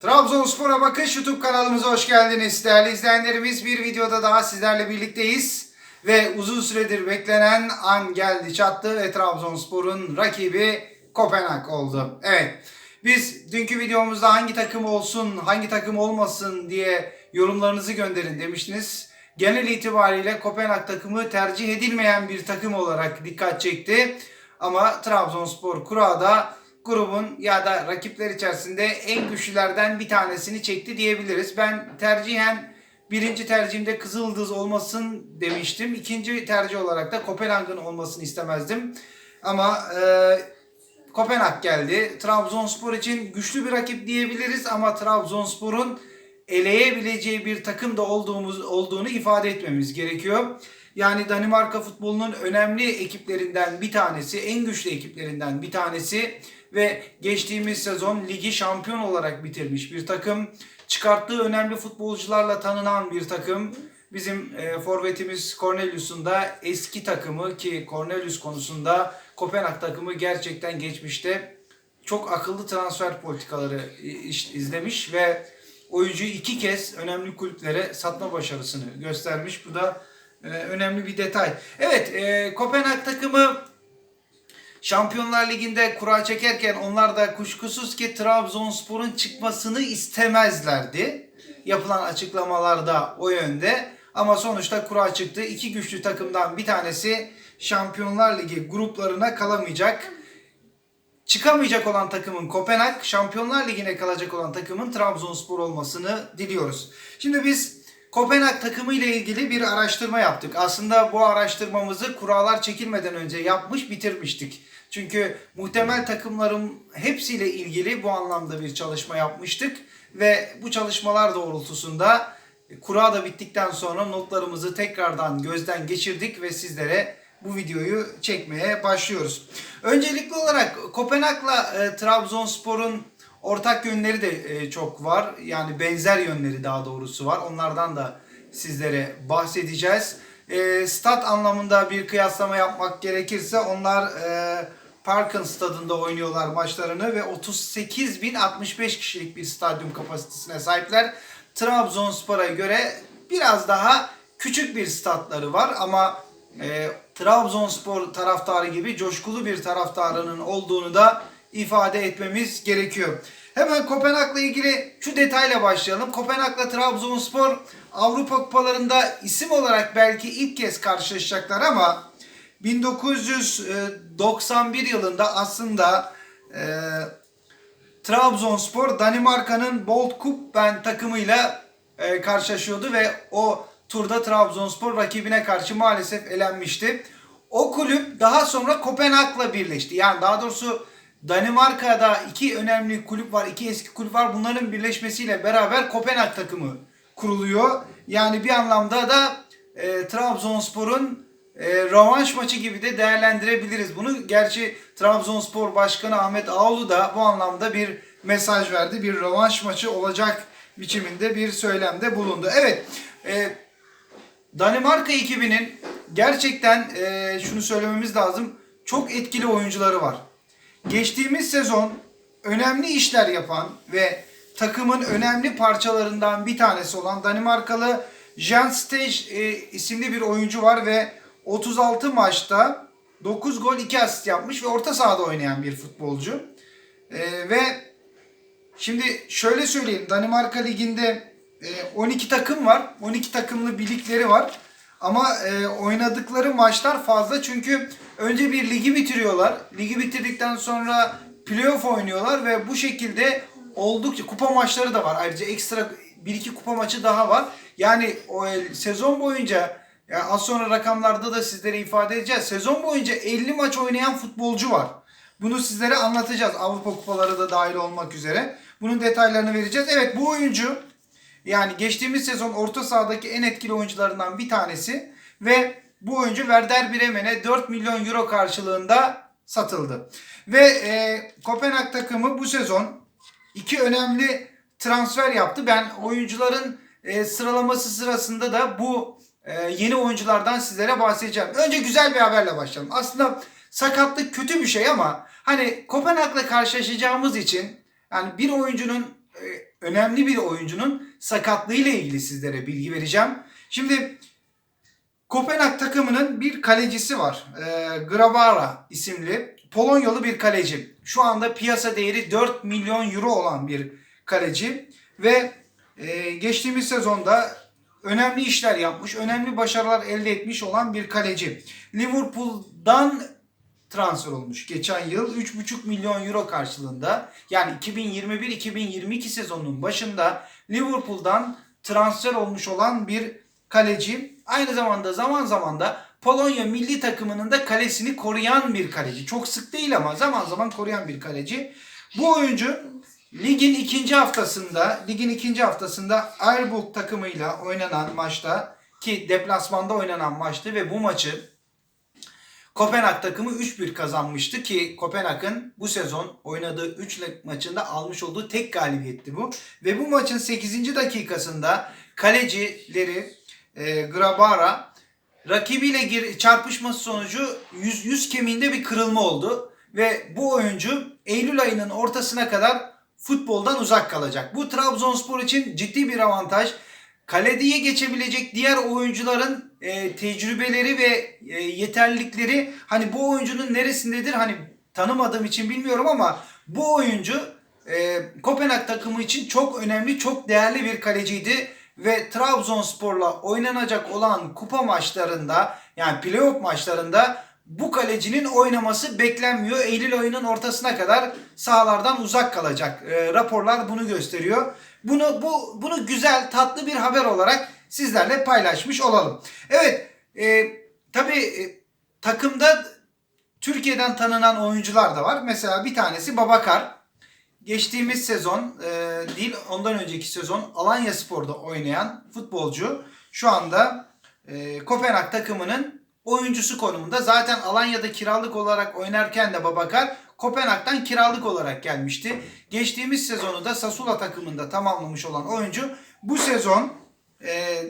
Trabzonspor'a bakış YouTube kanalımıza hoş geldiniz. Değerli izleyenlerimiz bir videoda daha sizlerle birlikteyiz. Ve uzun süredir beklenen an geldi çattı ve Trabzonspor'un rakibi Kopenhag oldu. Evet biz dünkü videomuzda hangi takım olsun hangi takım olmasın diye yorumlarınızı gönderin demiştiniz. Genel itibariyle Kopenhag takımı tercih edilmeyen bir takım olarak dikkat çekti. Ama Trabzonspor kurada grubun ya da rakipler içerisinde en güçlülerden bir tanesini çekti diyebiliriz. Ben tercihen birinci tercihimde Kızıldız olmasın demiştim. İkinci tercih olarak da Kopenhag'ın olmasını istemezdim. Ama e, Kopenhag geldi. Trabzonspor için güçlü bir rakip diyebiliriz ama Trabzonspor'un eleyebileceği bir takım da olduğumuz olduğunu ifade etmemiz gerekiyor. Yani Danimarka futbolunun önemli ekiplerinden bir tanesi, en güçlü ekiplerinden bir tanesi ve geçtiğimiz sezon ligi şampiyon olarak bitirmiş bir takım. Çıkarttığı önemli futbolcularla tanınan bir takım. Bizim e, forvetimiz Cornelius'un da eski takımı ki Cornelius konusunda Kopenhag takımı gerçekten geçmişte çok akıllı transfer politikaları iş- izlemiş ve oyuncuyu iki kez önemli kulüplere satma başarısını göstermiş. Bu da e, önemli bir detay. Evet, e, Kopenhag takımı Şampiyonlar Ligi'nde kura çekerken onlar da kuşkusuz ki Trabzonspor'un çıkmasını istemezlerdi. Yapılan açıklamalarda o yönde. Ama sonuçta kura çıktı. İki güçlü takımdan bir tanesi Şampiyonlar Ligi gruplarına kalamayacak. Çıkamayacak olan takımın Kopenhag, Şampiyonlar Ligi'ne kalacak olan takımın Trabzonspor olmasını diliyoruz. Şimdi biz Kopenhag takımı ile ilgili bir araştırma yaptık. Aslında bu araştırmamızı kurallar çekilmeden önce yapmış bitirmiştik. Çünkü muhtemel takımların hepsiyle ilgili bu anlamda bir çalışma yapmıştık ve bu çalışmalar doğrultusunda kura da bittikten sonra notlarımızı tekrardan gözden geçirdik ve sizlere bu videoyu çekmeye başlıyoruz. Öncelikli olarak Kopenhag'la e, Trabzonspor'un ortak yönleri de e, çok var. Yani benzer yönleri daha doğrusu var. Onlardan da sizlere bahsedeceğiz. E, stat anlamında bir kıyaslama yapmak gerekirse onlar e, Parkın stadında oynuyorlar maçlarını ve 38.065 kişilik bir stadyum kapasitesine sahipler. Trabzonspor'a göre biraz daha küçük bir statları var ama e, Trabzonspor taraftarı gibi coşkulu bir taraftarının olduğunu da ifade etmemiz gerekiyor. Hemen Kopenhag'la ilgili şu detayla başlayalım. Kopenhag'la Trabzonspor Avrupa kupalarında isim olarak belki ilk kez karşılaşacaklar ama 1991 yılında aslında e, Trabzonspor Danimarka'nın Bolt Kuppen takımıyla e, karşılaşıyordu ve o turda Trabzonspor rakibine karşı maalesef elenmişti. O kulüp daha sonra Kopenhag'la birleşti. Yani daha doğrusu Danimarka'da iki önemli kulüp var, iki eski kulüp var. Bunların birleşmesiyle beraber Kopenhag takımı kuruluyor. Yani bir anlamda da e, Trabzonspor'un e, rövanş maçı gibi de değerlendirebiliriz bunu. Gerçi Trabzonspor Başkanı Ahmet Ağoğlu da bu anlamda bir mesaj verdi. Bir rövanş maçı olacak biçiminde bir söylemde bulundu. Evet, e, Danimarka ekibinin gerçekten e, şunu söylememiz lazım. Çok etkili oyuncuları var. Geçtiğimiz sezon önemli işler yapan ve takımın önemli parçalarından bir tanesi olan Danimarkalı Jan Stej e, isimli bir oyuncu var ve 36 maçta 9 gol 2 asist yapmış ve orta sahada oynayan bir futbolcu. E, ve şimdi şöyle söyleyeyim Danimarka Ligi'nde e, 12 takım var. 12 takımlı birlikleri var. Ama e, oynadıkları maçlar fazla çünkü önce bir ligi bitiriyorlar. Ligi bitirdikten sonra playoff oynuyorlar ve bu şekilde oldukça kupa maçları da var. Ayrıca ekstra bir iki kupa maçı daha var. Yani o e, sezon boyunca ya az sonra rakamlarda da sizlere ifade edeceğiz. Sezon boyunca 50 maç oynayan futbolcu var. Bunu sizlere anlatacağız. Avrupa kupaları da dahil olmak üzere. Bunun detaylarını vereceğiz. Evet bu oyuncu yani geçtiğimiz sezon orta sahadaki en etkili oyuncularından bir tanesi ve bu oyuncu Werder Bremen'e 4 milyon euro karşılığında satıldı. Ve e, Kopenhag takımı bu sezon iki önemli transfer yaptı. Ben oyuncuların e, sıralaması sırasında da bu e, yeni oyunculardan sizlere bahsedeceğim. Önce güzel bir haberle başlayalım. Aslında sakatlık kötü bir şey ama hani Kopenhag'la karşılaşacağımız için yani bir oyuncunun e, önemli bir oyuncunun sakatlığı ile ilgili sizlere bilgi vereceğim. Şimdi Kopenhag takımının bir kalecisi var. E, Grabara isimli Polonyalı bir kaleci. Şu anda piyasa değeri 4 milyon euro olan bir kaleci ve e, geçtiğimiz sezonda önemli işler yapmış, önemli başarılar elde etmiş olan bir kaleci. Liverpool'dan transfer olmuş geçen yıl 3,5 milyon euro karşılığında. Yani 2021-2022 sezonunun başında Liverpool'dan transfer olmuş olan bir kaleci. Aynı zamanda zaman zaman da Polonya milli takımının da kalesini koruyan bir kaleci. Çok sık değil ama zaman zaman koruyan bir kaleci. Bu oyuncu ligin ikinci haftasında, ligin ikinci haftasında Airburg takımıyla oynanan maçta ki deplasmanda oynanan maçtı ve bu maçı Kopenhag takımı 3-1 kazanmıştı ki Kopenhag'ın bu sezon oynadığı 3 maçında almış olduğu tek galibiyetti bu. Ve bu maçın 8. dakikasında kalecileri e, Grabara rakibiyle gir, çarpışması sonucu yüz, yüz kemiğinde bir kırılma oldu. Ve bu oyuncu Eylül ayının ortasına kadar futboldan uzak kalacak. Bu Trabzonspor için ciddi bir avantaj. Kalediye geçebilecek diğer oyuncuların e, tecrübeleri ve e, yeterlilikleri hani bu oyuncunun neresindedir hani tanımadığım için bilmiyorum ama bu oyuncu e, Kopenhag takımı için çok önemli, çok değerli bir kaleciydi ve Trabzonspor'la oynanacak olan kupa maçlarında yani playoff maçlarında bu kalecinin oynaması beklenmiyor. Eylül ayının ortasına kadar sahalardan uzak kalacak. E, raporlar bunu gösteriyor. Bunu bu bunu güzel, tatlı bir haber olarak sizlerle paylaşmış olalım. Evet, e, tabii e, takımda Türkiye'den tanınan oyuncular da var. Mesela bir tanesi Babakar. Geçtiğimiz sezon e, değil ondan önceki sezon Alanya Spor'da oynayan futbolcu şu anda e, Kopenhag takımının oyuncusu konumunda. Zaten Alanya'da kiralık olarak oynarken de Babakar Kopenhag'dan kiralık olarak gelmişti. Geçtiğimiz sezonu da Sassuolo takımında tamamlamış olan oyuncu bu sezon e,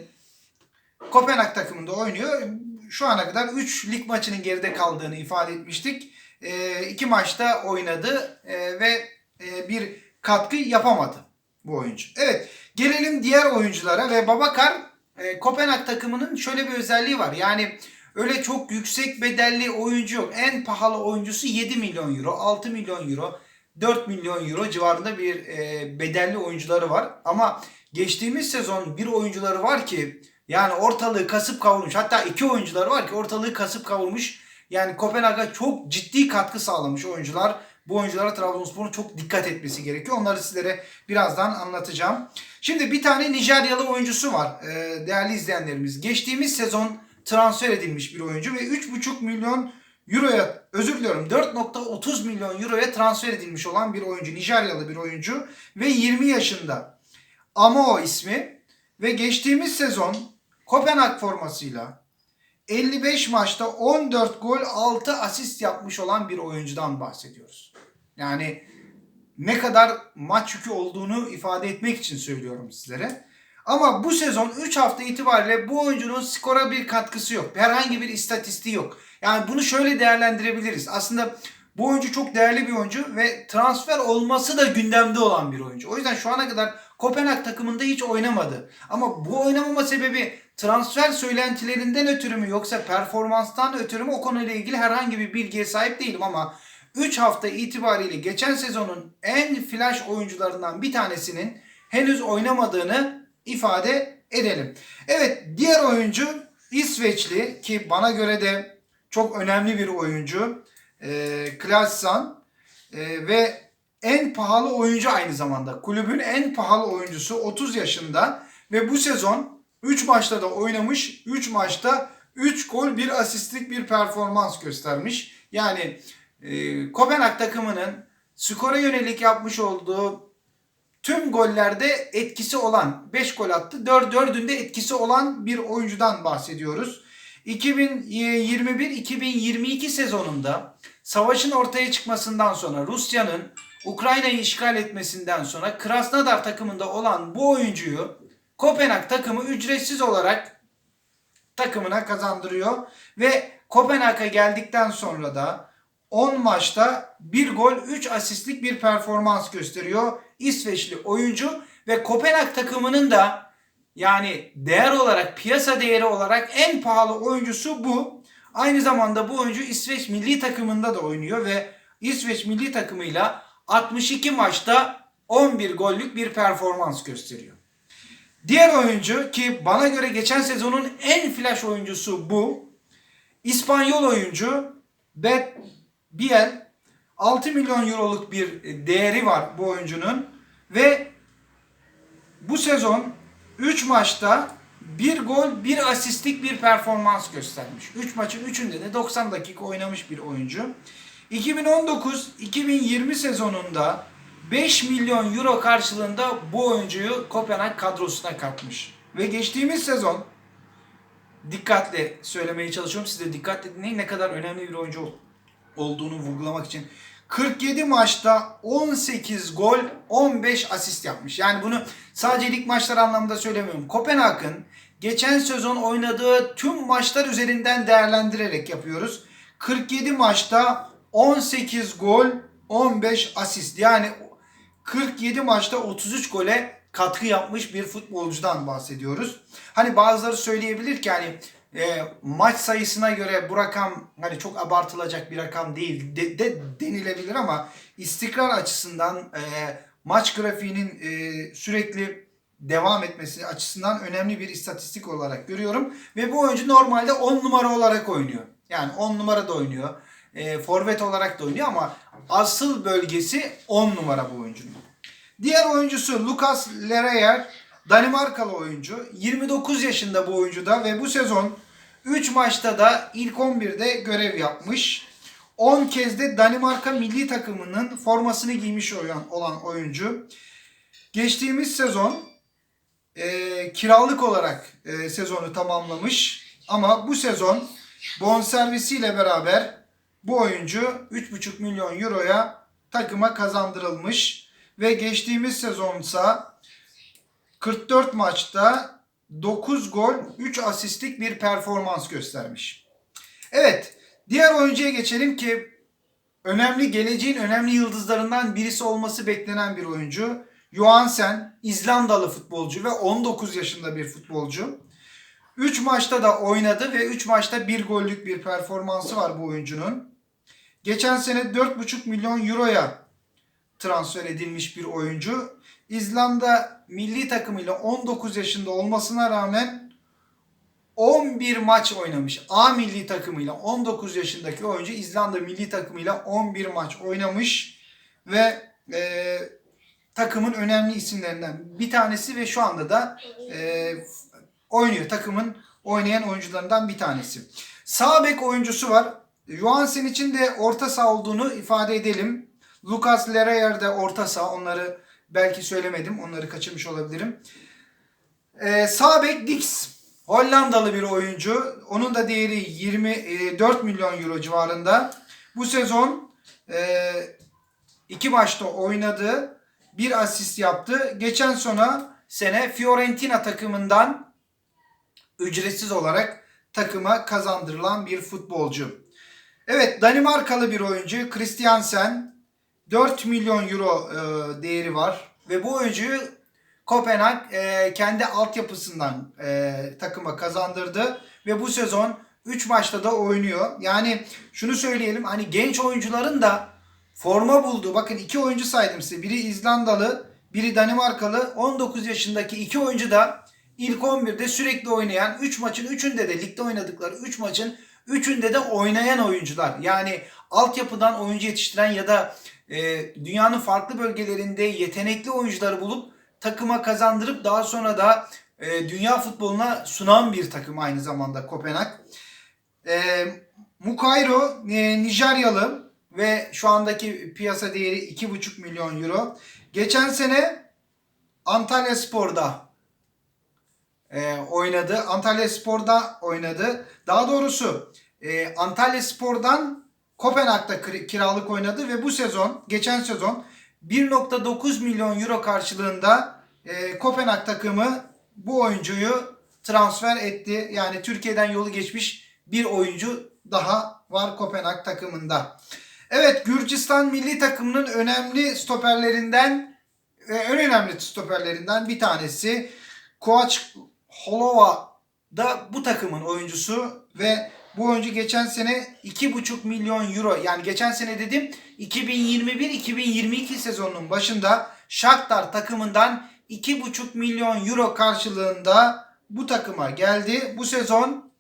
Kopenhag takımında oynuyor. Şu ana kadar 3 lig maçının geride kaldığını ifade etmiştik. E, maçta oynadı e, ve e, bir katkı yapamadı bu oyuncu. Evet gelelim diğer oyunculara ve Babakar e, Kopenhag takımının şöyle bir özelliği var. Yani öyle çok yüksek bedelli oyuncu yok. En pahalı oyuncusu 7 milyon euro, 6 milyon euro, 4 milyon euro civarında bir e, bedelli oyuncuları var. Ama geçtiğimiz sezon bir oyuncuları var ki yani ortalığı kasıp kavurmuş. Hatta iki oyuncuları var ki ortalığı kasıp kavurmuş. Yani Kopenhag'a çok ciddi katkı sağlamış oyuncular. Bu oyunculara Trabzonspor'un çok dikkat etmesi gerekiyor. Onları sizlere birazdan anlatacağım. Şimdi bir tane Nijeryalı oyuncusu var e, değerli izleyenlerimiz. Geçtiğimiz sezon transfer edilmiş bir oyuncu ve 3,5 milyon Euro'ya özür diliyorum 4.30 milyon Euro'ya transfer edilmiş olan bir oyuncu. Nijeryalı bir oyuncu ve 20 yaşında. Amo ismi ve geçtiğimiz sezon Kopenhag formasıyla 55 maçta 14 gol 6 asist yapmış olan bir oyuncudan bahsediyoruz. Yani ne kadar maç yükü olduğunu ifade etmek için söylüyorum sizlere. Ama bu sezon 3 hafta itibariyle bu oyuncunun skora bir katkısı yok. Herhangi bir istatistiği yok. Yani bunu şöyle değerlendirebiliriz. Aslında bu oyuncu çok değerli bir oyuncu ve transfer olması da gündemde olan bir oyuncu. O yüzden şu ana kadar Kopenhag takımında hiç oynamadı. Ama bu oynamama sebebi transfer söylentilerinden ötürü mü yoksa performanstan ötürü mü o konuyla ilgili herhangi bir bilgiye sahip değilim ama 3 hafta itibariyle geçen sezonun en flash oyuncularından bir tanesinin henüz oynamadığını ifade edelim. Evet diğer oyuncu İsveçli ki bana göre de çok önemli bir oyuncu. E, Klaassan e, ve en pahalı oyuncu aynı zamanda. Kulübün en pahalı oyuncusu 30 yaşında ve bu sezon 3 maçta da oynamış. 3 maçta 3 gol 1 asistlik bir performans göstermiş. Yani e, Kopenhag takımının skora yönelik yapmış olduğu tüm gollerde etkisi olan 5 gol attı. 4 4'ünde etkisi olan bir oyuncudan bahsediyoruz. 2021-2022 sezonunda savaşın ortaya çıkmasından sonra Rusya'nın Ukrayna'yı işgal etmesinden sonra Krasnodar takımında olan bu oyuncuyu Kopenhag takımı ücretsiz olarak takımına kazandırıyor ve Kopenhag'a geldikten sonra da 10 maçta 1 gol 3 asistlik bir performans gösteriyor İsveçli oyuncu Ve Kopenhag takımının da yani değer olarak, piyasa değeri olarak en pahalı oyuncusu bu. Aynı zamanda bu oyuncu İsveç milli takımında da oynuyor ve İsveç milli takımıyla 62 maçta 11 gollük bir performans gösteriyor. Diğer oyuncu ki bana göre geçen sezonun en flash oyuncusu bu. İspanyol oyuncu Bet Biel 6 milyon euroluk bir değeri var bu oyuncunun ve bu sezon 3 maçta 1 gol 1 asistlik bir performans göstermiş. 3 maçın 3'ünde de 90 dakika oynamış bir oyuncu. 2019-2020 sezonunda 5 milyon euro karşılığında bu oyuncuyu Kopenhag kadrosuna katmış. Ve geçtiğimiz sezon dikkatle söylemeye çalışıyorum. Siz de dikkatle dinleyin ne kadar önemli bir oyuncu olduğunu vurgulamak için. 47 maçta 18 gol 15 asist yapmış. Yani bunu sadece lig maçları anlamında söylemiyorum. Kopenhag'ın geçen sezon oynadığı tüm maçlar üzerinden değerlendirerek yapıyoruz. 47 maçta 18 gol 15 asist. Yani 47 maçta 33 gole katkı yapmış bir futbolcudan bahsediyoruz. Hani bazıları söyleyebilir ki hani e, maç sayısına göre bu rakam hani çok abartılacak bir rakam değil de, de denilebilir ama istikrar açısından e, maç grafiğinin e, sürekli devam etmesi açısından önemli bir istatistik olarak görüyorum. Ve bu oyuncu normalde 10 numara olarak oynuyor. Yani 10 numara da oynuyor. E, forvet olarak da oynuyor ama asıl bölgesi 10 numara bu oyuncunun. Diğer oyuncusu Lucas Lereyer. Danimarkalı oyuncu. 29 yaşında bu oyuncu da ve bu sezon 3 maçta da ilk 11'de görev yapmış. 10 kez de Danimarka milli takımının formasını giymiş olan oyuncu. Geçtiğimiz sezon e, kiralık olarak e, sezonu tamamlamış. Ama bu sezon bonservisiyle beraber bu oyuncu 3,5 milyon euroya takıma kazandırılmış. Ve geçtiğimiz sezonsa 44 maçta 9 gol 3 asistlik bir performans göstermiş. Evet diğer oyuncuya geçelim ki önemli geleceğin önemli yıldızlarından birisi olması beklenen bir oyuncu. Johansen İzlandalı futbolcu ve 19 yaşında bir futbolcu. 3 maçta da oynadı ve 3 maçta 1 gollük bir performansı var bu oyuncunun. Geçen sene 4,5 milyon euroya transfer edilmiş bir oyuncu. İzlanda milli takımıyla 19 yaşında olmasına rağmen 11 maç oynamış. A milli takımıyla 19 yaşındaki oyuncu İzlanda milli takımıyla 11 maç oynamış ve e, takımın önemli isimlerinden bir tanesi ve şu anda da e, oynuyor. Takımın oynayan oyuncularından bir tanesi. Sağ bek oyuncusu var. Johansen için de orta saha olduğunu ifade edelim. Lucas Lereyer de orta saha. Onları belki söylemedim. Onları kaçırmış olabilirim. Ee, sağ bek Dix. Hollandalı bir oyuncu. Onun da değeri 24 milyon euro civarında. Bu sezon e, iki maçta oynadı. Bir asist yaptı. Geçen sona sene Fiorentina takımından ücretsiz olarak takıma kazandırılan bir futbolcu. Evet Danimarkalı bir oyuncu Christiansen 4 milyon euro e, değeri var ve bu oyuncuyu Kopenhag e, kendi altyapısından e, takıma kazandırdı ve bu sezon 3 maçta da oynuyor. Yani şunu söyleyelim hani genç oyuncuların da forma bulduğu bakın iki oyuncu saydım size. Biri İzlandalı, biri Danimarkalı. 19 yaşındaki iki oyuncu da ilk 11'de sürekli oynayan 3 maçın 3'ünde de ligde oynadıkları 3 maçın 3'ünde de oynayan oyuncular. Yani altyapıdan oyuncu yetiştiren ya da e, dünyanın farklı bölgelerinde yetenekli oyuncuları bulup takıma kazandırıp daha sonra da e, dünya futboluna sunan bir takım aynı zamanda Kopenhag. E, Mukairo e, Nijeryalı ve şu andaki piyasa değeri 2,5 milyon euro. Geçen sene Antalya Spor'da e, oynadı. Antalya Spor'da oynadı. Daha doğrusu e, Antalya Spor'dan Kopenhag'da kir- kiralık oynadı ve bu sezon, geçen sezon 1.9 milyon euro karşılığında e, Kopenhag takımı bu oyuncuyu transfer etti. Yani Türkiye'den yolu geçmiş bir oyuncu daha var Kopenhag takımında. Evet Gürcistan milli takımının önemli stoperlerinden e, en önemli stoperlerinden bir tanesi. Kovac Holova da bu takımın oyuncusu ve bu oyuncu geçen sene 2,5 milyon euro yani geçen sene dedim 2021-2022 sezonunun başında Shakhtar takımından 2,5 milyon euro karşılığında bu takıma geldi. Bu sezon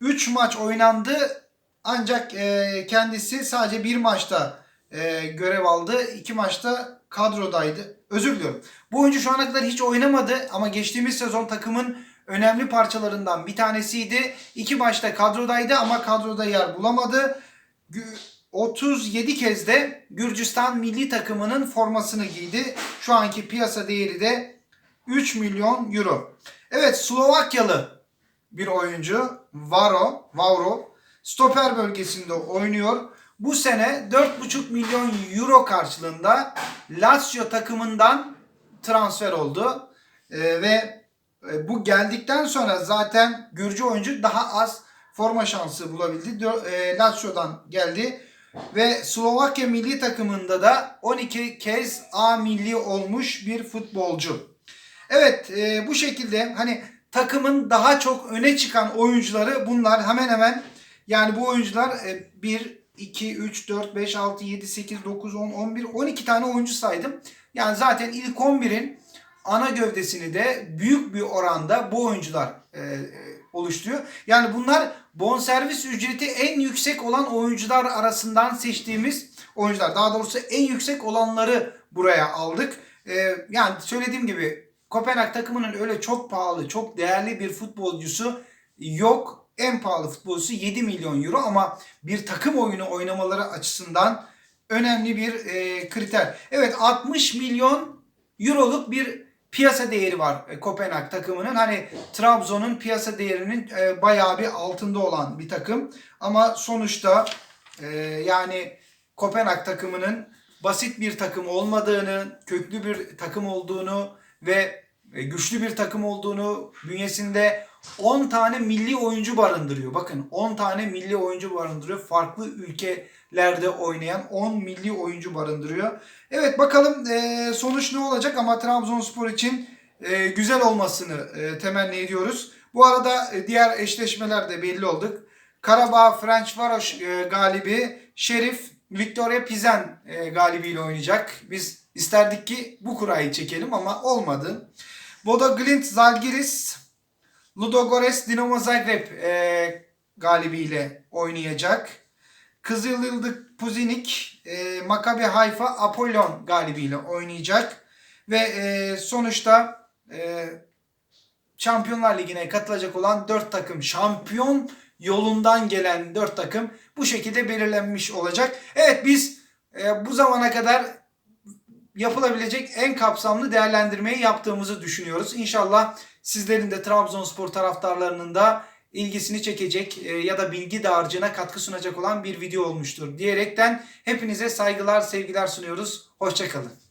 3 maç oynandı ancak e, kendisi sadece bir maçta e, görev aldı. 2 maçta kadrodaydı. Özür diliyorum. Bu oyuncu şu ana kadar hiç oynamadı ama geçtiğimiz sezon takımın önemli parçalarından bir tanesiydi. 2 maçta kadrodaydı ama kadroda yer bulamadı. Gü- 37 kez de Gürcistan milli takımının formasını giydi. Şu anki piyasa değeri de 3 milyon euro. Evet Slovakyalı bir oyuncu Varo, Vauro stoper bölgesinde oynuyor. Bu sene 4,5 milyon euro karşılığında Lazio takımından transfer oldu. Ee, ve bu geldikten sonra zaten Gürcü oyuncu daha az forma şansı bulabildi. E, Lazio'dan geldi. Ve Slovakya milli takımında da 12 kez A milli olmuş bir futbolcu. Evet e, bu şekilde hani takımın daha çok öne çıkan oyuncuları bunlar hemen hemen yani bu oyuncular e, 1, 2, 3, 4, 5, 6, 7, 8, 9, 10, 11, 12 tane oyuncu saydım. Yani zaten ilk 11'in ana gövdesini de büyük bir oranda bu oyuncular e, e, oluşturuyor. Yani bunlar bonservis ücreti en yüksek olan oyuncular arasından seçtiğimiz oyuncular. Daha doğrusu en yüksek olanları buraya aldık. E, yani söylediğim gibi Kopenhag takımının öyle çok pahalı, çok değerli bir futbolcusu yok. En pahalı futbolcusu 7 milyon euro ama bir takım oyunu oynamaları açısından önemli bir e, kriter. Evet 60 milyon euroluk bir piyasa değeri var e, Kopenhag takımının. Hani Trabzon'un piyasa değerinin e, bayağı bir altında olan bir takım. Ama sonuçta e, yani Kopenhag takımının basit bir takım olmadığını, köklü bir takım olduğunu ve e, güçlü bir takım olduğunu, bünyesinde 10 tane milli oyuncu barındırıyor. Bakın 10 tane milli oyuncu barındırıyor. Farklı ülkelerde oynayan 10 milli oyuncu barındırıyor. Evet bakalım e, sonuç ne olacak ama Trabzonspor için e, güzel olmasını e, temenni ediyoruz. Bu arada e, diğer eşleşmeler de belli olduk. Karabağ French Varoş e, galibi Şerif Victoria Pizen e, galibiyle oynayacak. Biz isterdik ki bu kurayı çekelim ama olmadı. Bodo Glint Zalgiris Ludogorets Dinamo Zagreb e, galibiyle oynayacak. Kızılyıldız Puzinik e, Maccabi Haifa Apollon galibiyle oynayacak. Ve e, sonuçta e, Şampiyonlar Ligi'ne katılacak olan 4 takım şampiyon yolundan gelen 4 takım bu şekilde belirlenmiş olacak. Evet biz e, bu zamana kadar yapılabilecek en kapsamlı değerlendirmeyi yaptığımızı düşünüyoruz. İnşallah sizlerin de Trabzonspor taraftarlarının da ilgisini çekecek e, ya da bilgi dağarcığına katkı sunacak olan bir video olmuştur diyerekten hepinize saygılar, sevgiler sunuyoruz. Hoşçakalın.